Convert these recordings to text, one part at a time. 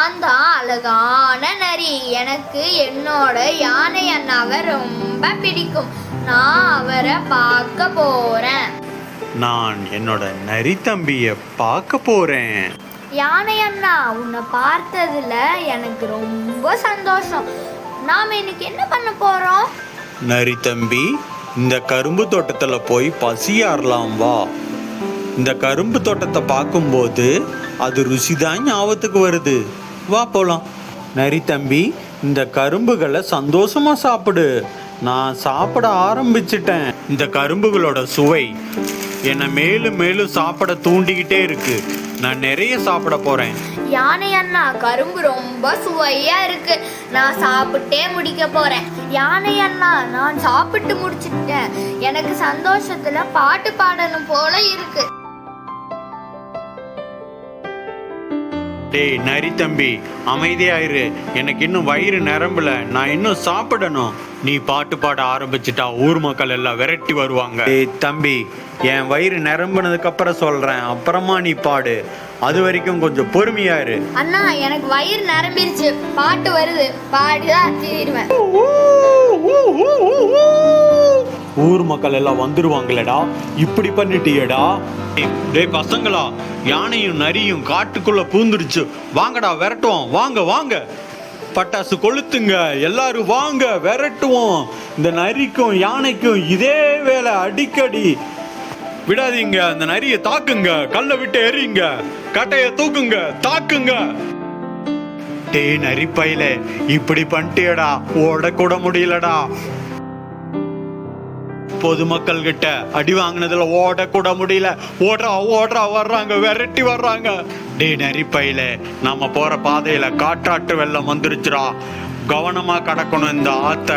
நான் தான் அழகான நரி எனக்கு என்னோட யானை அண்ணாவை ரொம்ப பிடிக்கும். நான் அவரை பார்க்க போறேன். நான் என்னோட நரி தம்பிய பார்க்க போறேன். யானை அண்ணா உன்னை பார்த்ததுல எனக்கு ரொம்ப சந்தோஷம். நாம இன்னைக்கு என்ன பண்ண போறோம்? நரி தம்பி இந்த கரும்பு தோட்டத்துல போய் பசியாறலாம் வா. இந்த கரும்பு தோட்டத்தை பார்க்கும்போது அது ருசிதான் ஞாபகத்துக்கு வருது. வா போலாம். நரி தம்பி இந்த கரும்புகளை சந்தோஷமா சாப்பிடு. நான் சாப்பிட ஆரம்பிச்சிட்டேன். இந்த கரும்புகளோட சுவை என்னை மேலும் மேலும் சாப்பிட தூண்டிக்கிட்டே இருக்கு. நான் நிறைய சாப்பிட போறேன். யானை அண்ணா கரும்பு ரொம்ப சுவையா இருக்கு. நான் சாப்பிட்டே முடிக்க போறேன். யானை அண்ணா நான் சாப்பிட்டு முடிச்சிட்டேன். எனக்கு சந்தோஷத்துல பாட்டு பாடணும் போல இருக்கு. டேய் நரி தம்பி அமைதியாயிரு. எனக்கு இன்னும் வயிறு நிரம்பல. நான் இன்னும் சாப்பிடணும். நீ பாட்டு பாட ஆரம்பிச்சிட்டா ஊர் மக்கள் எல்லாம் விரட்டி வருவாங்க. டேய் தம்பி என் வயிறு நிரம்புனதுக்கு அப்புறம் சொல்றேன். அப்புறமா நீ பாடு. அது வரைக்கும் கொஞ்சம் பொறுமையா இரு அண்ணா எனக்கு வயிறு நிரம்பிருச்சு. பாட்டு வருது. பாடிதான் தீருவேன். ஊர் மக்கள் எல்லாம் வந்துருவாங்களேடா. இப்படி பண்ணிட்டியடா. டேய், பசங்களா யானையும் நரியும் காட்டுக்குள்ள பூந்துருச்சு. வாங்கடா விரட்டுவோம். வாங்க வாங்க. பட்டாசு கொளுத்துங்க. எல்லாரும் வாங்க விரட்டுவோம். இந்த நரிக்கும் யானைக்கும் இதே வேலை அடிக்கடி. விடாதீங்க அந்த நரியை தாக்குங்க. கல்லை விட்டு எறியுங்க. கட்டைய தூக்குங்க. தாக்குங்க. டேய் நரி பையில இப்படி பண்ணிட்டியடா. ஓடக்கூட முடியலடா. பொதுமக்கள் கிட்ட அடி வாங்கினதுல ஓட கூட முடியல. ஓடுறா ஓடுறா வர்றாங்க விரட்டி வர்றாங்க. டே நரிப்பையில நம்ம போற பாதையில காற்றாட்டு வெள்ளம் வந்துருச்சுடா. கவனமா கடக்கணும் இந்த ஆத்த.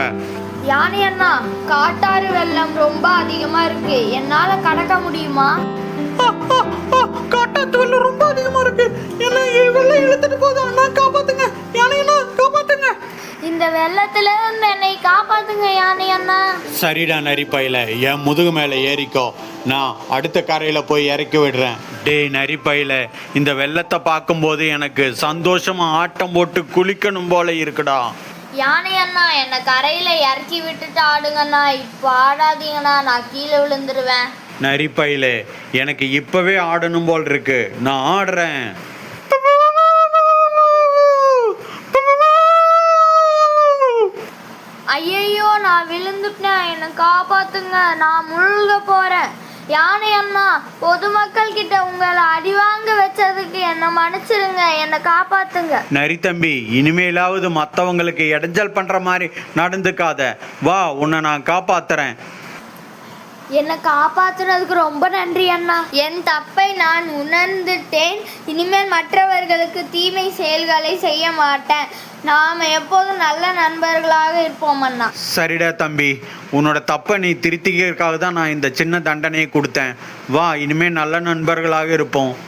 யானை அண்ணா காட்டாறு வெள்ளம் ரொம்ப அதிகமா இருக்கு. என்னால கடக்க முடியுமா? காட்டாத்து வெள்ளம் ரொம்ப அதிகமா இருக்கு. என்ன வெள்ளம் இழுத்துட்டு போதும் அண்ணா காப்பாத்துங்க. காப்பாத்துங்க இந்த வெள்ளத்துல இருந்து என்னை காப்பாத்துங்க யானை அண்ணா. சரிடா நரிப்பையில என் முதுகு மேல ஏறிக்கோ. நான் அடுத்த கரையில போய் இறக்கி விடுறேன். டேய் நரிப்பையில இந்த வெள்ளத்தை பார்க்கும்போது எனக்கு சந்தோஷமா ஆட்டம் போட்டு குளிக்கணும் போல இருக்குடா. யானை அண்ணா என்னை கரையில இறக்கி விட்டுட்டு ஆடுங்கண்ணா இப்போ ஆடாதீங்கண்ணா நான் கீழே விழுந்துருவேன். நரிப்பையில எனக்கு இப்பவே ஆடணும் போல் இருக்கு. நான் ஆடுறேன். ஐயையோ நான் விழுந்துட்டேன். என்னை காப்பாத்துங்க. நான் முழுக போறேன். யானை அண்ணா பொதுமக்கள் கிட்ட உங்களை அடி வாங்க வச்சதுக்கு என்னை மன்னிச்சிடுங்க. என்னை காப்பாத்துங்க. நரி தம்பி இனிமேலாவது மற்றவங்களுக்கு இடைஞ்சல் பண்ற மாதிரி நடந்துக்காத. வா உன்னை நான் காப்பாத்துறேன். என்னை காப்பாத்துனதுக்கு ரொம்ப நன்றி அண்ணா. என் தப்பை நான் உணர்ந்துட்டேன். இனிமேல் மற்றவர்களுக்கு தீமை செயல்களை செய்ய மாட்டேன். நாம் எப்போதும் நல்ல நண்பர்களாக இருப்போம் அண்ணா. சரிடா தம்பி. உன்னோட தப்பை நீ திருத்திக்கிறதுக்காக தான் நான் இந்த சின்ன தண்டனையை கொடுத்தேன். வா இனிமேல் நல்ல நண்பர்களாக இருப்போம்.